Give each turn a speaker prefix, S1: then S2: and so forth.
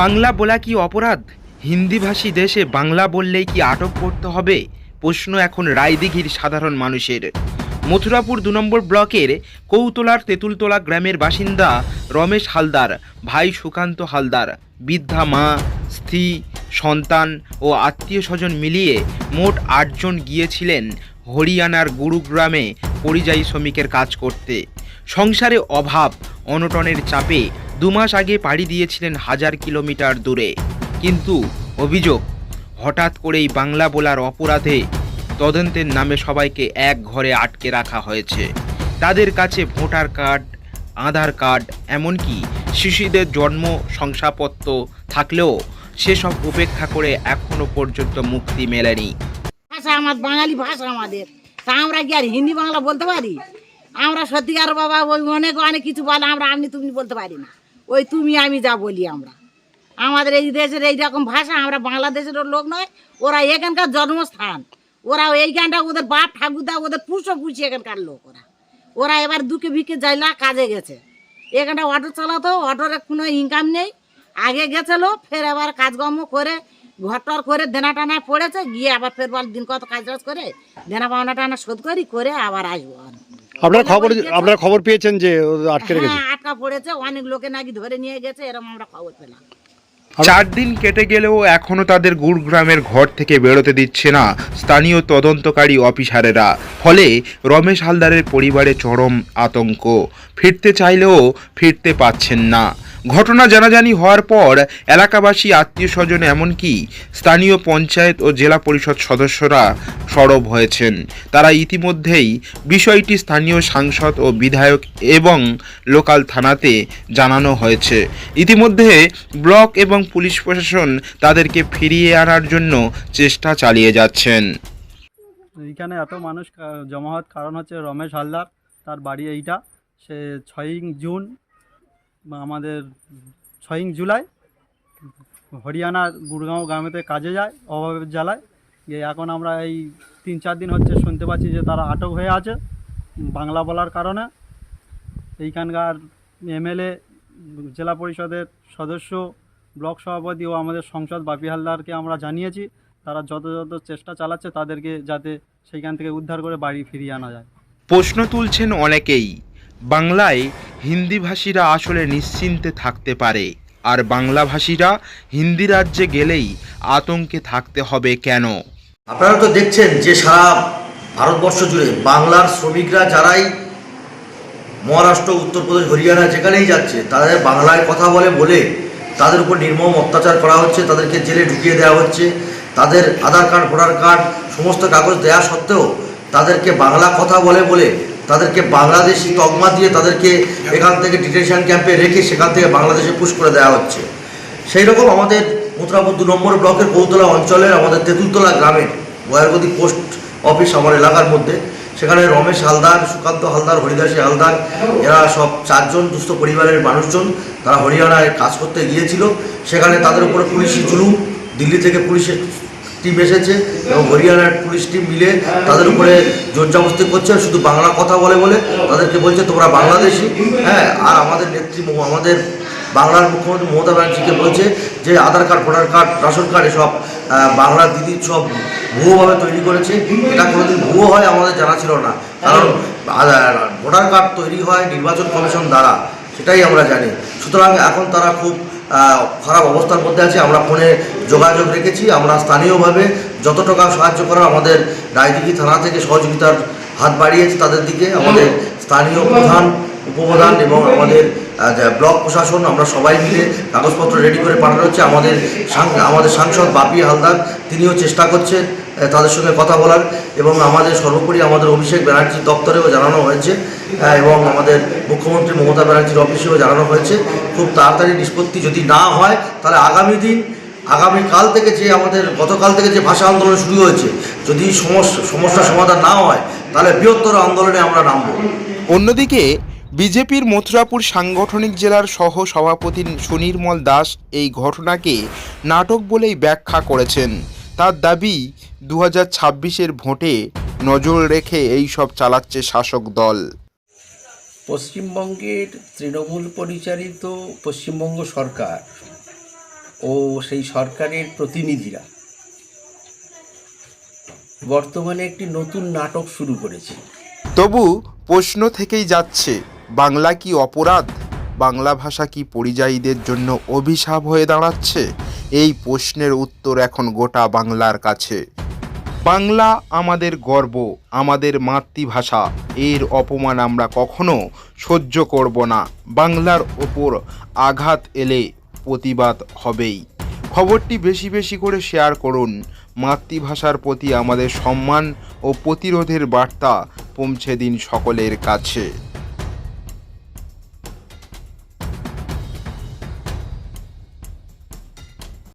S1: বাংলা বলা কি অপরাধ? হিন্দিভাষী দেশে বাংলা বললেই কি আটক করতে হবে? প্রশ্ন এখন রায়দিঘির সাধারণ মানুষের। মথুরাপুর দু নম্বর ব্লকের কৌতলার তেঁতুলতলা গ্রামের বাসিন্দা রমেশ হালদার, ভাই সুকান্ত হালদার, বৃদ্ধা মা, স্ত্রী, সন্তান ও আত্মীয় স্বজন মিলিয়ে মোট আটজন গিয়েছিলেন হরিয়ানার গুরুগ্রামে পরিযায়ী শ্রমিকের কাজ করতে। সংসারে অভাব, অনটনের চাপে দু মাস আগে পাড়ি দিয়েছিলেন হাজার কিলোমিটার দূরে। কিন্তু অভিযোগ, হঠাৎ করেই বাংলা বলার অপরাধে তদন্তের নামে সবাইকে এক ঘরে আটকে রাখা হয়েছে। তাদের কাছে ভোটার কার্ড, আধার কার্ড, এমনকি শিশুদের জন্ম শংসাপত্র থাকলেও সেসব উপেক্ষা করে এখনও পর্যন্ত মুক্তি মেলেনি।
S2: ভাষা আমার, বাঙালি ভাষা আমাদের। তা আমরা কি আর হিন্দি বাংলা বলতে পারি? আমরা সত্যিকার বাবা অনেক অনেক কিছু বলে আমরা আপনি তুমি বলতে পারি না। ওই তুমি, আমি যা বলি আমরা। আমাদের এই দেশের এই রকম ভাষা, আমরা বাংলাদেশের লোক নয়, ওরা এখানকার জন্মস্থান। ওরা এইখানটা ওদের বাপ, ঠাকুরদা, ওদের পুষো পুষি এখানকার লোক ওরা। ওরা এবার দুঃখে ভিকে যাইলা, কাজে গেছে। এখানটা অটো চালাতো, অটোর কোনো ইনকাম নেই। আগে গেছিল, ফের এবার কাজকর্ম করে ঘরটর করে দেনা টানা পড়েছে, গিয়ে আবার ফের বল দিন কত কাজ করে, দেনা পাওনা টানা শোধ করি, করে আবার আসব
S3: আপনার খবর আপনার খবর পেয়েছেন যে আটকে রেখেছে?
S2: হ্যাঁ আটকা পড়েছে অনেক লোকে নাকি ধরে নিয়ে গেছে এরকম আমরা খবর পেলাম।
S1: চার দিন কেটে গেলেও এখনও তাদের গুড়গ্রামের ঘর থেকে বেরোতে দিচ্ছে না স্থানীয় তদন্তকারী অফিসারেরা। ফলে রমেশ হালদারের পরিবারে চরম আতঙ্ক। ফিরতে চাইলেও ফিরতে পাচ্ছেন না। ঘটনা জানাজানি হওয়ার পর এলাকাবাসী আত্মীয় স্বজন এমনকি স্থানীয় পঞ্চায়েত ও জেলা পরিষদ সদস্যরা সরব হয়েছেন। তারা ইতিমধ্যেই বিষয়টি স্থানীয় সাংসদ ও বিধায়ক এবং লোকাল থানাতে জানানো হয়েছে। ইতিমধ্যে ব্লক এবং পুলিশ প্রশাসন তাদেরকে ফিরিয়ে আনার জন্য চেষ্টা চালিয়ে যাচ্ছেন।
S4: এইখানে এত মানুষ জমা হওয়ার কারণ হচ্ছে রমেশ হালদার, তার বাড়ি এইটা। সে ছয়ই জুন আমাদের ছয়ই জুলাই, হরিয়ানার গুড়গাঁও গ্রামেতে কাজে যায়, অভাবের জ্বালায়। গিয়ে এখন আমরা এই তিন চার দিন হচ্ছে শুনতে পাচ্ছি যে তারা আটক হয়ে আছে বাংলা বলার কারণে। এইখানকার এমএলএ, জেলা পরিষদের সদস্য, ব্লক সভাপতি ও আমাদের সংসদ বাপি হালদারকে আমরা জানিয়েছি। তারা যত যত চেষ্টা চালাচ্ছে তাদেরকে যাতে সেইখান থেকে উদ্ধার করে বাড়ি ফিরিয়ে আনা যায়।
S1: প্রশ্ন তুলছেন অনেকেই, বাংলায় হিন্দিভাষীরা আসলে নিশ্চিন্তে থাকতে পারে, আর বাংলাভাষীরা হিন্দি রাজ্যে গেলেই আতঙ্কে থাকতে হবে কেন?
S5: আপনারা তো দেখছেন যে সারা ভারতবর্ষ জুড়ে বাংলার শ্রমিকরা যারাই মহারাষ্ট্র, উত্তরপ্রদেশ, হরিয়ানা যেখানেই যাচ্ছে, তাদের বাংলায় কথা বলে বলে তাদের উপর নির্মম অত্যাচার করা হচ্ছে, তাদেরকে জেলে ঢুকিয়ে দেওয়া হচ্ছে, তাদের আধার কার্ড, ভোটার কার্ড, সমস্ত কাগজ দেওয়া সত্ত্বেও তাদেরকে বাংলা কথা বলে বলে তাদেরকে বাংলাদেশি তকমা দিয়ে তাদেরকে এখান থেকে ডিটেনশন ক্যাম্পে রেখে সেখান থেকে বাংলাদেশে পুশ করে দেওয়া হচ্ছে। সেই রকম আমাদের মথুরাপুর দু নম্বর ব্লকের কৌতলা অঞ্চলের আমাদের তেঁতুলতলা গ্রামের বয়ারগদি পোস্ট অফিস আমার এলাকার মধ্যে। সেখানে রমেশ হালদার, সুকান্ত হালদার, হরিদাসী হালদার, এরা সব চারজন দুস্থ পরিবারের মানুষজন, তারা হরিয়ানায় কাজ করতে গিয়েছিল। সেখানে তাদের উপরে পুলিশি জুলুম, দিল্লি থেকে পুলিশের টিম এসেছে এবং হরিয়ানার পুলিশ টিম মিলে তাদের উপরে জোরজাবস্তি করছে। শুধু বাংলা কথা বলে বলে তাদেরকে বলছে, তোমরা বাংলাদেশি। হ্যাঁ আর আমাদের নেত্রী আমাদের বাংলার মুখ্যমন্ত্রী মমতা ব্যানার্জিকে বলছে যে Aadhaar card, voter card, ration card এসব বাংলার দিদির সব ভুয়োভাবে তৈরি করেছে। এটা কোনোদিন ভুয়ো হয় আমাদের জানা ছিল না। কারণ ভোটার কার্ড তৈরি হয় নির্বাচন কমিশন দ্বারা, সেটাই আমরা জানি। সুতরাং এখন তারা খুব খারাপ অবস্থার মধ্যে আছে। আমরা ফোনে যোগাযোগ রেখেছি। আমরা স্থানীয়ভাবে যত টাকা সাহায্য করার আমাদের রায়দিঘি থানা থেকে সহযোগিতার হাত বাড়িয়েছে তাদের দিকে। আমাদের স্থানীয় প্রধান উপপ্রধান এবং আমাদের ব্লক প্রশাসন আমরা সবাই মিলে কাগজপত্র রেডি করে পাঠানো হচ্ছে। আমাদের আমাদের সাংসদ বাপি হালদার তিনিও চেষ্টা করছেন আহ, তাদের সঙ্গে কথা বলার এবং আমাদের সর্বোপরি আমাদের অভিষেক ব্যানার্জির দপ্তরেও জানানো হয়েছে এবং আমাদের মুখ্যমন্ত্রী মমতা ব্যানার্জির অফিসেও জানানো হয়েছে। খুব তাড়াতাড়ি নিষ্পত্তি যদি না হয় তাহলে আগামী দিন আগামী কাল থেকে যে আমাদের গতকাল থেকে যে ভাষা আন্দোলন শুরু হয়েছে যদি সমস্যা সমস্যার সমাধান না হয় তাহলে বৃহত্তর আন্দোলনে আমরা নামবো।
S1: অন্যদিকে বিজেপির মথুরাপুর সাংগঠনিক জেলার সহ সভাপতি সুনির্মল দাস এই ঘটনাকে নাটক বলেই ব্যাখ্যা করেছেন। তার দাবি দু হাজার ছাব্বিশের ভোটে নজর রেখে এই সব চালাচ্ছে শাসক দল।
S6: পশ্চিমবঙ্গের তৃণমূল পরিচালিত পশ্চিমবঙ্গ সরকার ও সেই সরকারের প্রতিনিধিরা বর্তমানে একটি নতুন নাটক শুরু করেছে।
S1: তবু প্রশ্ন থেকেই যাচ্ছে বাংলা কি অপরাধ? বাংলা ভাষা কি পরিযায়ীদের জন্য অভিশাপ হয়ে দাঁড়াচ্ছে? এই প্রশ্নের উত্তর এখন গোটা বাংলার কাছে। বাংলা আমাদের গর্ব, আমাদের মাতৃভাষা। এর অপমান আমরা কখনো সহ্য করব না। বাংলার ওপর আঘাত এলে প্রতিবাদ হবেই। খবরটি বেশি বেশি করে শেয়ার করুন। মাতৃভাষার প্রতি আমাদের সম্মান ও প্রতিরোধের বার্তা পৌঁছে দিন সকলের কাছে।